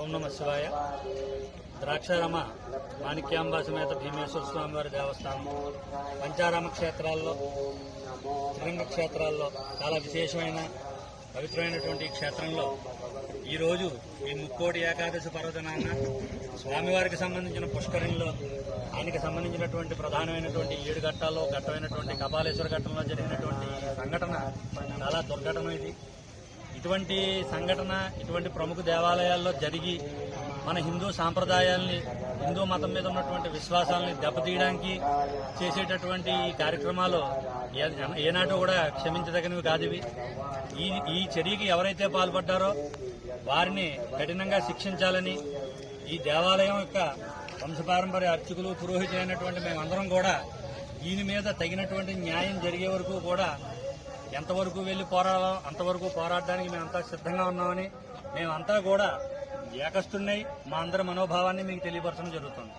ఓం నమ శివాయ. ద్రాక్షారామ మాణిక్యాంబా సమేత భీమేశ్వర స్వామివారి దేవస్థానం. పంచారామ క్షేత్రాల్లో త్రిరంగ క్షేత్రాల్లో చాలా విశేషమైన పవిత్రమైనటువంటి క్షేత్రంలో ఈరోజు ఈ ముక్కోటి ఏకాదశి పర్వదినాన స్వామివారికి సంబంధించిన పుష్కరిణిలో ఆయనకి సంబంధించినటువంటి ప్రధానమైనటువంటి ఏడు ఘట్టాల్లో ఘట్టమైనటువంటి కపాలేశ్వర ఘట్టంలో జరిగినటువంటి సంఘటన చాలా దుర్ఘటన ఇది. ఇటువంటి సంఘటన ఇటువంటి ప్రముఖ దేవాలయాల్లో జరిగి మన హిందూ సాంప్రదాయాల్ని హిందూ మతం మీద ఉన్నటువంటి విశ్వాసాలని దెబ్బతీయడానికి చేసేటటువంటి ఈ కార్యక్రమాలు ఏ- కూడా క్షమించదగినవి కాదు ఇవి. ఈ ఈ చర్యకి ఎవరైతే పాల్పడ్డారో వారిని కఠినంగా శిక్షించాలని ఈ దేవాలయం యొక్క వంశపారంపర్య అర్చకులు పురోహితులైనటువంటి మేమందరం కూడా దీని మీద తగినటువంటి న్యాయం జరిగే వరకు కూడా ఎంతవరకు వెళ్ళి పోరాడాలో అంతవరకు పోరాడడానికి మేమంతా సిద్ధంగా ఉన్నామని మేమంతా కూడా ఏకస్తున్నాయి మా అందరి మనోభావాన్ని మీకు తెలియపరచడం జరుగుతుంది.